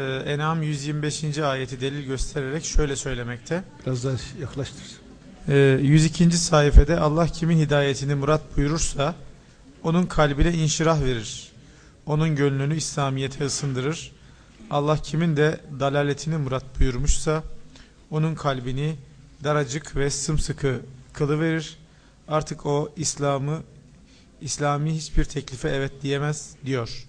Ee, En'am 125. ayeti delil göstererek şöyle söylemekte. Biraz daha yaklaştır. Ee, 102. sayfede Allah kimin hidayetini murat buyurursa onun kalbine inşirah verir. Onun gönlünü İslamiyet'e ısındırır. Allah kimin de dalaletini murat buyurmuşsa onun kalbini daracık ve sımsıkı kılıverir. Artık o İslam'ı İslami hiçbir teklife evet diyemez diyor.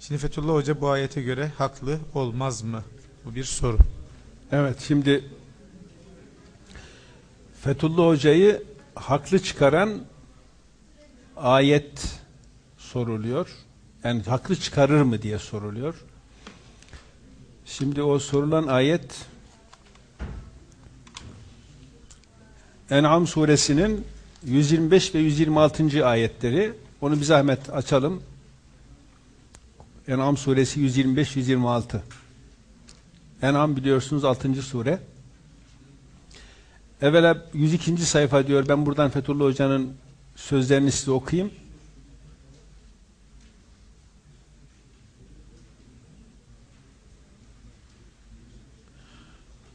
Şimdi Fethullah Hoca bu ayete göre haklı olmaz mı? Bu bir soru. Evet şimdi Fethullah Hoca'yı haklı çıkaran ayet soruluyor. Yani haklı çıkarır mı diye soruluyor. Şimdi o sorulan ayet En'am suresinin 125 ve 126. ayetleri. Onu bir zahmet açalım. En'am suresi 125-126. En'am biliyorsunuz 6. sure. Evvela 102. sayfa diyor. Ben buradan Fethullah Hoca'nın sözlerini size okuyayım.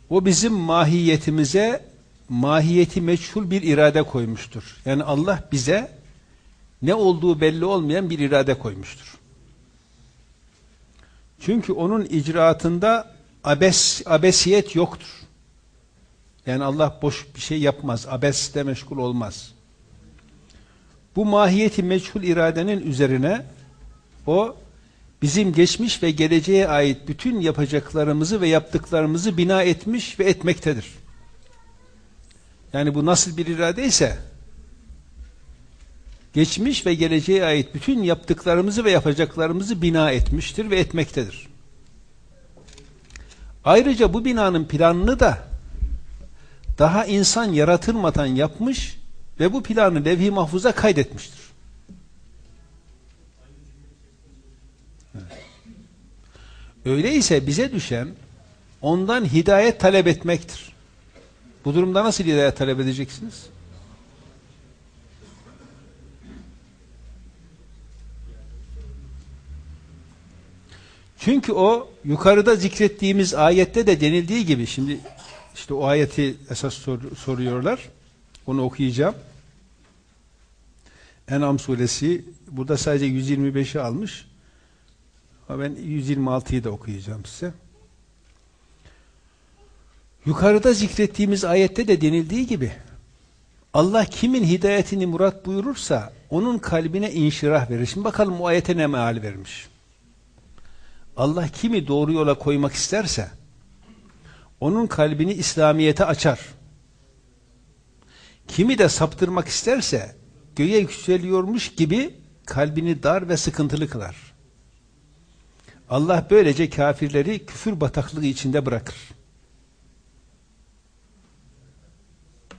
O bizim mahiyetimize mahiyeti meçhul bir irade koymuştur. Yani Allah bize ne olduğu belli olmayan bir irade koymuştur. Çünkü onun icraatında abes, abesiyet yoktur. Yani Allah boş bir şey yapmaz. Abesle meşgul olmaz. Bu mahiyeti meçhul iradenin üzerine o bizim geçmiş ve geleceğe ait bütün yapacaklarımızı ve yaptıklarımızı bina etmiş ve etmektedir. Yani bu nasıl bir irade ise geçmiş ve geleceğe ait bütün yaptıklarımızı ve yapacaklarımızı bina etmiştir ve etmektedir. Ayrıca bu binanın planını da daha insan yaratılmadan yapmış ve bu planı levh-i mahfuza kaydetmiştir. Öyleyse bize düşen ondan hidayet talep etmektir. Bu durumda nasıl hidayet talep edeceksiniz? Çünkü o yukarıda zikrettiğimiz ayette de denildiği gibi şimdi işte o ayeti esas sor, soruyorlar. Onu okuyacağım. En'am suresi burada sadece 125'i almış. Ama ben 126'yı da okuyacağım size. Yukarıda zikrettiğimiz ayette de denildiği gibi Allah kimin hidayetini murat buyurursa onun kalbine inşirah verir. Şimdi bakalım o ayete ne meal vermiş. Allah kimi doğru yola koymak isterse onun kalbini İslamiyet'e açar. Kimi de saptırmak isterse göğe yükseliyormuş gibi kalbini dar ve sıkıntılı kılar. Allah böylece kafirleri küfür bataklığı içinde bırakır.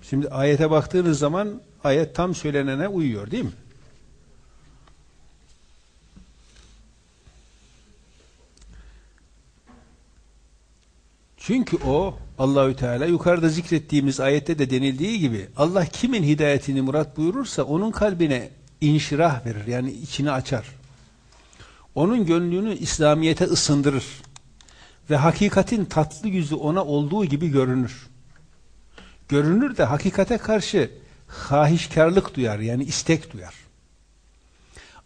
Şimdi ayete baktığınız zaman ayet tam söylenene uyuyor değil mi? Çünkü o Allahü Teala yukarıda zikrettiğimiz ayette de denildiği gibi Allah kimin hidayetini murat buyurursa onun kalbine inşirah verir. Yani içini açar. Onun gönlünü İslamiyete ısındırır. Ve hakikatin tatlı yüzü ona olduğu gibi görünür. Görünür de hakikate karşı hahişkarlık duyar. Yani istek duyar.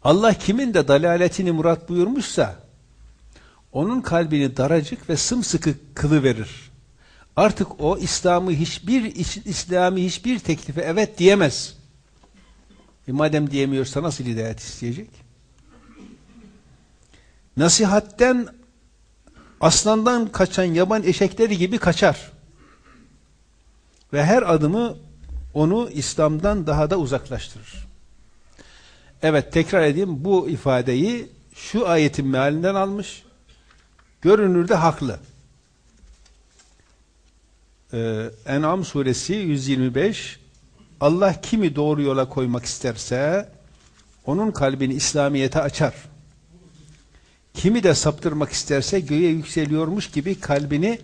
Allah kimin de dalaletini murat buyurmuşsa onun kalbini daracık ve sımsıkı kılı verir. Artık o İslam'ı hiçbir İslami hiçbir teklife evet diyemez. E madem diyemiyorsa nasıl hidayet isteyecek? Nasihatten aslandan kaçan yaban eşekleri gibi kaçar. Ve her adımı onu İslam'dan daha da uzaklaştırır. Evet tekrar edeyim bu ifadeyi şu ayetin mealinden almış. Görünürde haklı. Ee, En'am suresi 125 Allah kimi doğru yola koymak isterse onun kalbini İslamiyet'e açar. Kimi de saptırmak isterse göğe yükseliyormuş gibi kalbini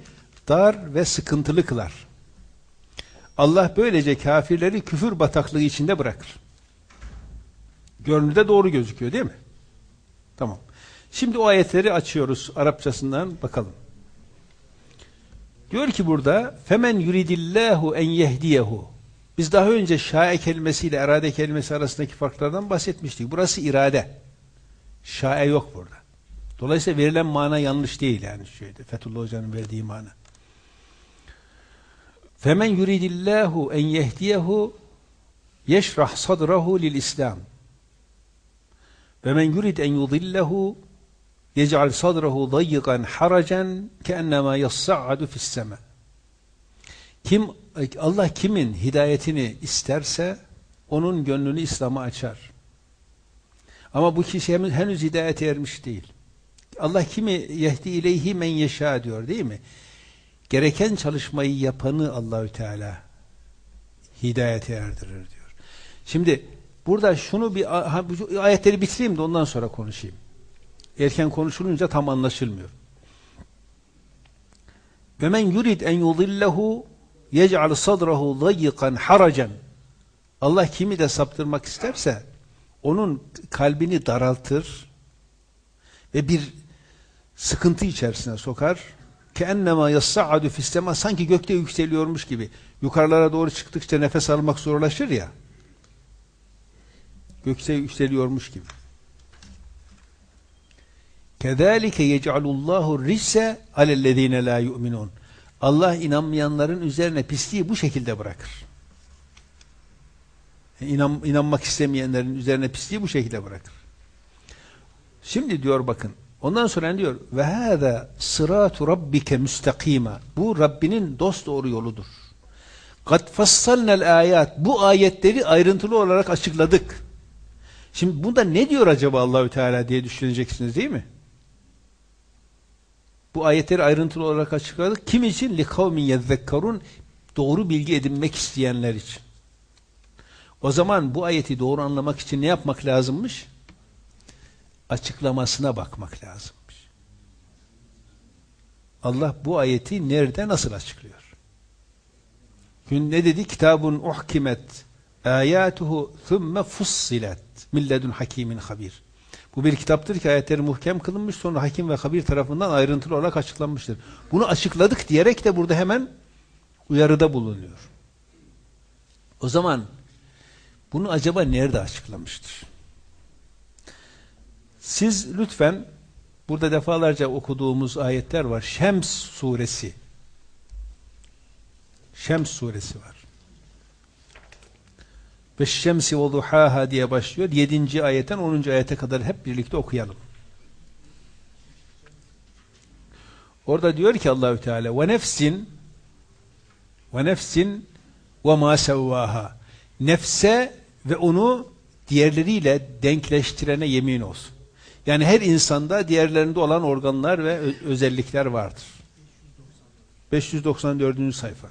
dar ve sıkıntılı kılar. Allah böylece kafirleri küfür bataklığı içinde bırakır. Görünürde doğru gözüküyor değil mi? Tamam. Şimdi o ayetleri açıyoruz Arapçasından bakalım. Diyor ki burada femen yuridillahu en yehdiyehu. Biz daha önce şae kelimesiyle irade kelimesi arasındaki farklardan bahsetmiştik. Burası irade. Şae yok burada. Dolayısıyla verilen mana yanlış değil yani şeyde Fethullah Hoca'nın verdiği mana. Femen yuridillahu en yehdiyehu yeşrah sadrahu lil İslam. Ve yurid en yudillehu yec'al sadrahu dayyikan haracan keennema yassa'adu fis sema. Kim Allah kimin hidayetini isterse onun gönlünü İslam'a açar. Ama bu kişi henüz, hidayete ermiş değil. Allah kimi yehdi ileyhi men yeşâ diyor değil mi? Gereken çalışmayı yapanı Allahü Teala hidayete erdirir diyor. Şimdi burada şunu bir ayetleri bitireyim de ondan sonra konuşayım. Erken konuşulunca tam anlaşılmıyor. Ve men yurid en yudillehu yec'al sadrahu dayyikan haracan. Allah kimi de saptırmak isterse onun kalbini daraltır ve bir sıkıntı içerisine sokar. Keennema yassa'adu fissema sanki gökte yükseliyormuş gibi. Yukarılara doğru çıktıkça nefes almak zorlaşır ya. Gökte yükseliyormuş gibi. Kezalike yec'alullahu risse alellezine la yu'minun. Allah inanmayanların üzerine pisliği bu şekilde bırakır. İnan, inanmak istemeyenlerin üzerine pisliği bu şekilde bırakır. Şimdi diyor bakın. Ondan sonra diyor? Ve hâzâ sırâtu rabbike müstakîmâ. Bu Rabbinin dost doğru yoludur. Kad fassalnel ayat. Bu ayetleri ayrıntılı olarak açıkladık. Şimdi bunda ne diyor acaba Allahü Teala diye düşüneceksiniz değil mi? Bu ayetleri ayrıntılı olarak açıkladık. Kim için? لِقَوْمٍ يَذَّكَّرُونَ Doğru bilgi edinmek isteyenler için. O zaman bu ayeti doğru anlamak için ne yapmak lazımmış? Açıklamasına bakmak lazımmış. Allah bu ayeti nerede nasıl açıklıyor? Gün ne dedi? Kitabun uhkimet ayatuhu thumme fussilet milledun hakimin habir. Bu bir kitaptır ki ayetleri muhkem kılınmış sonra hakim ve habir tarafından ayrıntılı olarak açıklanmıştır. Bunu açıkladık diyerek de burada hemen uyarıda bulunuyor. O zaman bunu acaba nerede açıklamıştır? Siz lütfen burada defalarca okuduğumuz ayetler var. Şems suresi. Şems suresi var. Ve şemsi ve duhaha diye başlıyor. 7. ayetten 10. ayete kadar hep birlikte okuyalım. Orada diyor ki Allahü Teala ve nefsin ve nefsin ve ma sevvaha nefse ve onu diğerleriyle denkleştirene yemin olsun. Yani her insanda diğerlerinde olan organlar ve özellikler vardır. 594. sayfa.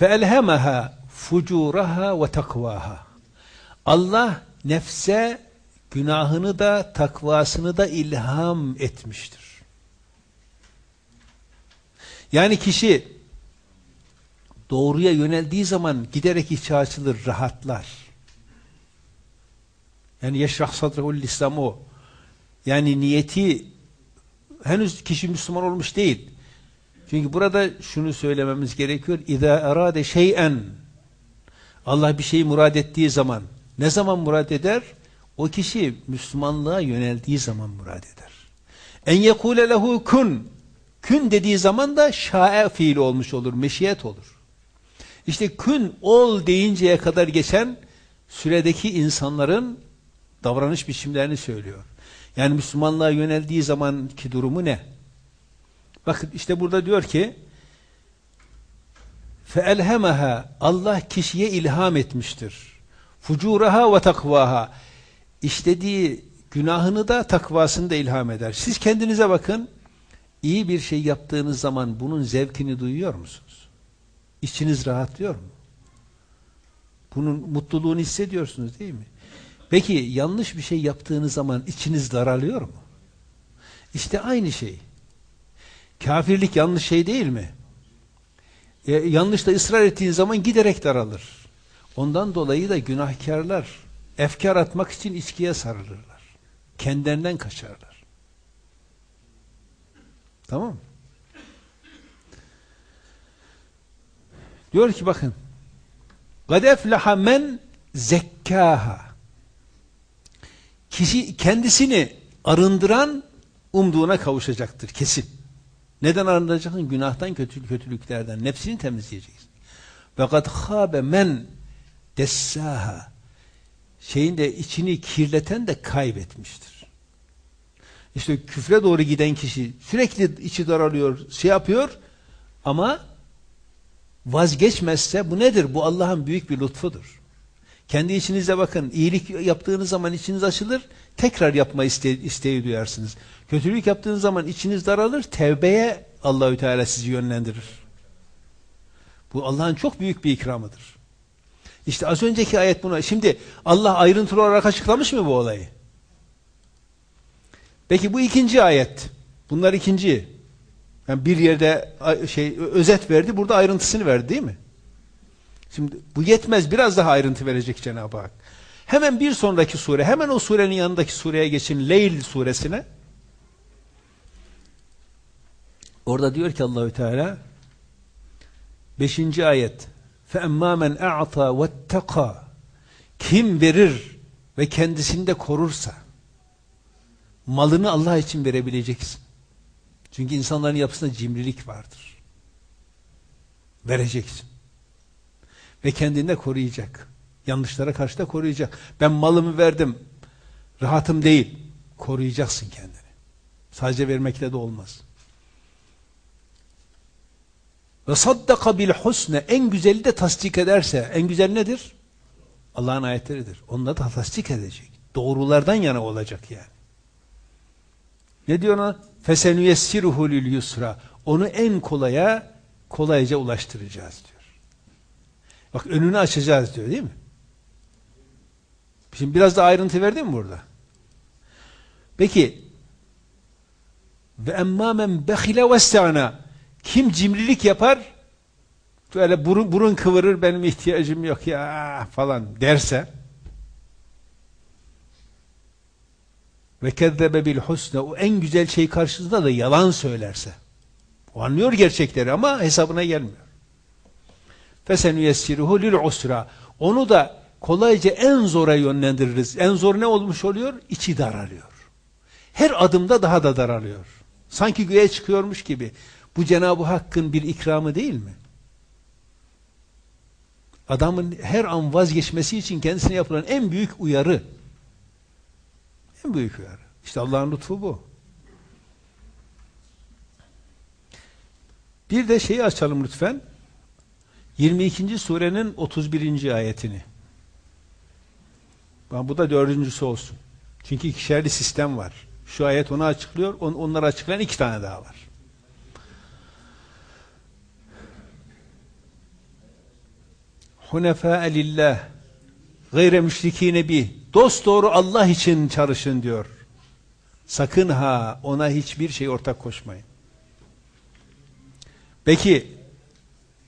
فَاَلْهَمَهَا fucuraha ve takvaha. Allah nefse günahını da takvasını da ilham etmiştir. Yani kişi doğruya yöneldiği zaman giderek içi açılır, rahatlar. Yani yeşrah sadrahul İslam o. Yani niyeti henüz kişi Müslüman olmuş değil. Çünkü burada şunu söylememiz gerekiyor. İza arade şey'en Allah bir şeyi murad ettiği zaman ne zaman murad eder? O kişi Müslümanlığa yöneldiği zaman murad eder. En yekule lehu kun Kün dediği zaman da şae fiili olmuş olur, meşiyet olur. İşte kün ol deyinceye kadar geçen süredeki insanların davranış biçimlerini söylüyor. Yani Müslümanlığa yöneldiği zamanki durumu ne? Bakın işte burada diyor ki فَاَلْهَمَهَا Allah kişiye ilham etmiştir. Fucuraha ve takvaha işlediği günahını da takvasını da ilham eder. Siz kendinize bakın. İyi bir şey yaptığınız zaman bunun zevkini duyuyor musunuz? İçiniz rahatlıyor mu? Bunun mutluluğunu hissediyorsunuz değil mi? Peki yanlış bir şey yaptığınız zaman içiniz daralıyor mu? İşte aynı şey. Kafirlik yanlış şey değil mi? E, yanlışta ısrar ettiğin zaman giderek daralır. Ondan dolayı da günahkarlar efkar atmak için içkiye sarılırlar. Kendilerinden kaçarlar. Tamam? Diyor ki bakın gadeflaha men zekkaha kişi kendisini arındıran umduğuna kavuşacaktır kesin. Neden arındıracaksın? Günahtan, kötü, kötülüklerden. Nefsini temizleyeceksin. Kad khâbe men dessâha. Şeyin de içini kirleten de kaybetmiştir. İşte küfre doğru giden kişi sürekli içi daralıyor, şey yapıyor ama vazgeçmezse bu nedir? Bu Allah'ın büyük bir lütfudur. Kendi içinize bakın. iyilik yaptığınız zaman içiniz açılır. Tekrar yapma iste isteği duyarsınız. Kötülük yaptığınız zaman içiniz daralır. Tevbeye Allahü Teala sizi yönlendirir. Bu Allah'ın çok büyük bir ikramıdır. İşte az önceki ayet buna. Şimdi Allah ayrıntılı olarak açıklamış mı bu olayı? Peki bu ikinci ayet. Bunlar ikinci. Yani bir yerde şey özet verdi, burada ayrıntısını verdi değil mi? Şimdi bu yetmez, biraz daha ayrıntı verecek Cenab-ı Hak. Hemen bir sonraki sure, hemen o surenin yanındaki sureye geçin, Leyl suresine. Orada diyor ki Allahü Teala 5. ayet فَاَمَّا مَنْ اَعْطَى وَاتَّقَى Kim verir ve kendisini de korursa malını Allah için verebileceksin. Çünkü insanların yapısında cimrilik vardır. Vereceksin. Ve kendini de koruyacak. Yanlışlara karşı da koruyacak. Ben malımı verdim. Rahatım değil. Koruyacaksın kendini. Sadece vermekle de olmaz. Ve saddaka bil husne en güzeli de tasdik ederse en güzel nedir? Allah'ın ayetleridir. Onları da tasdik edecek. Doğrulardan yana olacak yani. Ne diyor ona? Fesenüyessiruhu lil yusra. Onu en kolaya kolayca ulaştıracağız diyor. Bak önünü açacağız diyor değil mi? Şimdi biraz da ayrıntı verdim mi burada? Peki ve emmâ men behile vesta'na kim cimrilik yapar böyle burun, burun kıvırır benim ihtiyacım yok ya falan derse ve kezzebe bil husne o en güzel şey karşısında da yalan söylerse o anlıyor gerçekleri ama hesabına gelmiyor. Lil usra onu da kolayca en zora yönlendiririz. En zor ne olmuş oluyor? İçi daralıyor. Her adımda daha da daralıyor. Sanki göğe çıkıyormuş gibi. Bu Cenab-ı Hakk'ın bir ikramı değil mi? Adamın her an vazgeçmesi için kendisine yapılan en büyük uyarı. En büyük uyarı. İşte Allah'ın lütfu bu. Bir de şeyi açalım lütfen. 22. surenin 31. ayetini. Bu da dördüncüsü olsun. Çünkü ikişerli sistem var. Şu ayet onu açıklıyor, on, onları açıklayan iki tane daha var. Hunefâ'e lillah gayre müşrikîne bih dost doğru Allah için çalışın diyor. Sakın ha ona hiçbir şey ortak koşmayın. Peki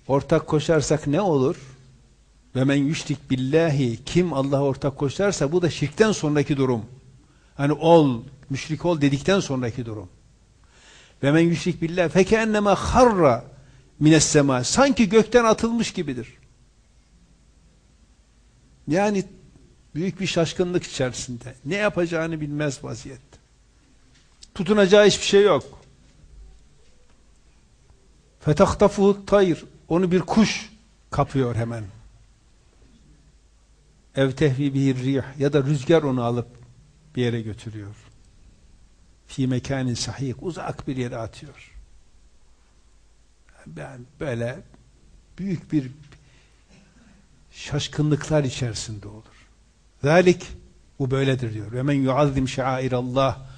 ortak koşarsak ne olur? Ve men yüşrik billahi kim Allah'a ortak koşarsa bu da şirkten sonraki durum. Hani ol, müşrik ol dedikten sonraki durum. Ve men yüşrik billahi feke enneme harra mines sema sanki gökten atılmış gibidir. Yani büyük bir şaşkınlık içerisinde. Ne yapacağını bilmez vaziyette. Tutunacağı hiçbir şey yok. Fetahtafu tayr. Onu bir kuş kapıyor hemen. Ev tehvi bihir rih ya da rüzgar onu alıp bir yere götürüyor. Fi mekanin sahih uzak bir yere atıyor. Ben böyle büyük bir şaşkınlıklar içerisinde olur. Zalik bu böyledir diyor. Ve men yuazzim şairallah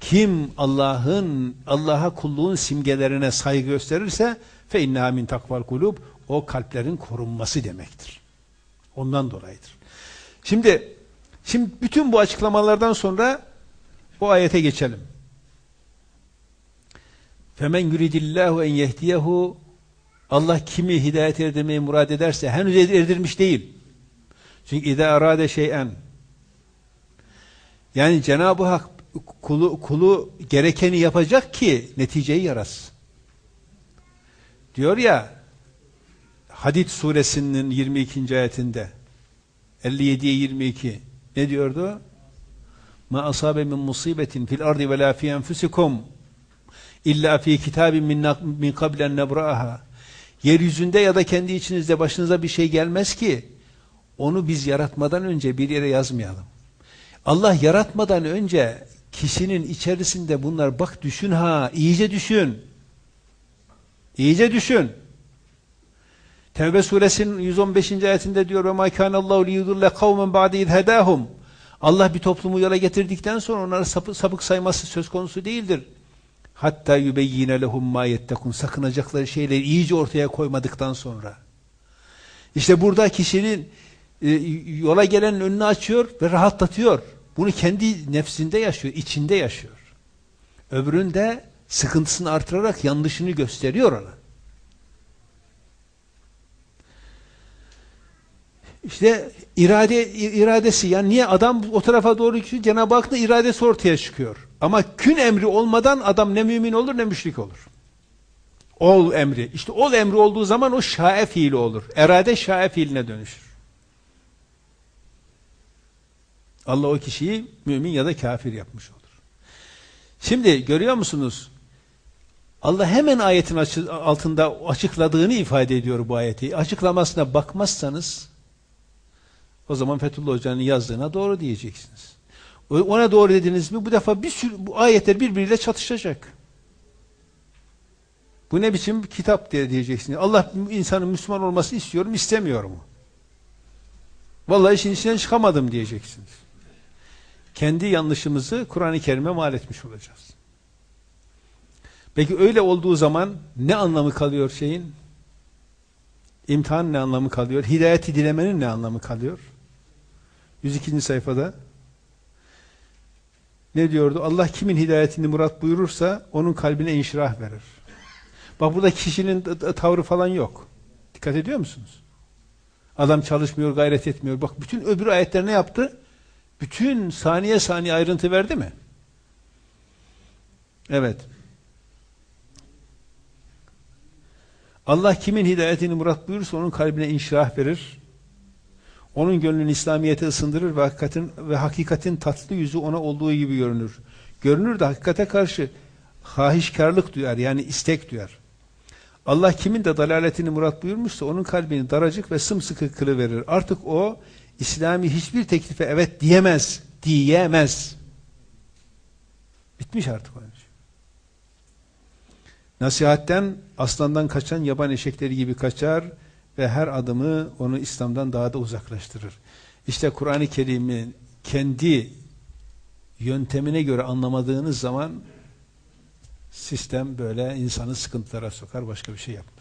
kim Allah'ın Allah'a kulluğun simgelerine saygı gösterirse fe inna min takval kulub o kalplerin korunması demektir. Ondan dolayıdır. Şimdi şimdi bütün bu açıklamalardan sonra bu ayete geçelim. Femen yuridillahu en yehdiyehu Allah kimi hidayet erdirmeyi murad ederse henüz erdirmiş değil. Çünkü ide arade şeyen yani Cenab-ı Hak kulu, kulu gerekeni yapacak ki neticeyi yarasın. Diyor ya Hadid suresinin 22. ayetinde 57'ye 22 ne diyordu? Ma asabe min musibetin fil ardi ve la fi enfusikum illa fi kitabin min, min kablen nebra'aha. Yeryüzünde ya da kendi içinizde başınıza bir şey gelmez ki onu biz yaratmadan önce bir yere yazmayalım. Allah yaratmadan önce kişinin içerisinde bunlar bak düşün ha iyice düşün. İyice düşün. Tevbe suresinin 115. ayetinde diyor ve ma kana Allahu liyudille kavmen ba'de iz hedahum. Allah bir toplumu yola getirdikten sonra onları sapı, sapık sayması söz konusu değildir. Hatta yübeyyine lehum ma yettekun sakınacakları şeyleri iyice ortaya koymadıktan sonra. İşte burada kişinin e, yola gelenin önünü açıyor ve rahatlatıyor. Bunu kendi nefsinde yaşıyor, içinde yaşıyor. Öbüründe sıkıntısını artırarak yanlışını gösteriyor ona. İşte irade iradesi yani niye adam o tarafa doğru gidiyor Cenab-ı Hakk'ın iradesi ortaya çıkıyor. Ama kün emri olmadan adam ne mümin olur ne müşrik olur. Ol emri. İşte ol emri olduğu zaman o şae fiili olur. Erade şae fiiline dönüşür. Allah o kişiyi mümin ya da kafir yapmış olur. Şimdi görüyor musunuz? Allah hemen ayetin altında açıkladığını ifade ediyor bu ayeti. Açıklamasına bakmazsanız o zaman Fethullah Hoca'nın yazdığına doğru diyeceksiniz. Ona doğru dediniz mi bu defa bir sürü bu ayetler birbiriyle çatışacak. Bu ne biçim kitap diye diyeceksiniz. Allah insanın Müslüman olmasını istiyorum, istemiyor mu? Vallahi işin içinden çıkamadım diyeceksiniz. Kendi yanlışımızı Kur'an-ı Kerim'e mal etmiş olacağız. Peki öyle olduğu zaman ne anlamı kalıyor şeyin? İmtihan ne anlamı kalıyor? Hidayeti dilemenin ne anlamı kalıyor? 102. sayfada ne diyordu? Allah kimin hidayetini murat buyurursa onun kalbine inşirah verir. Bak burada kişinin tavrı falan yok. Dikkat ediyor musunuz? Adam çalışmıyor, gayret etmiyor. Bak bütün öbür ayetler ne yaptı? Bütün saniye saniye ayrıntı verdi mi? Evet. Allah kimin hidayetini murat buyurursa onun kalbine inşirah verir. Onun gönlünü İslamiyet'e ısındırır ve hakikatin, ve hakikatin tatlı yüzü ona olduğu gibi görünür. Görünür de hakikate karşı hahişkarlık duyar yani istek duyar. Allah kimin de dalaletini murat buyurmuşsa onun kalbini daracık ve sımsıkı kılıverir. Artık o İslami hiçbir teklife evet diyemez. Diyemez. Bitmiş artık onun için. Nasihatten aslandan kaçan yaban eşekleri gibi kaçar ve her adımı onu İslam'dan daha da uzaklaştırır. İşte Kur'an-ı Kerim'i kendi yöntemine göre anlamadığınız zaman sistem böyle insanı sıkıntılara sokar, başka bir şey yapmaz.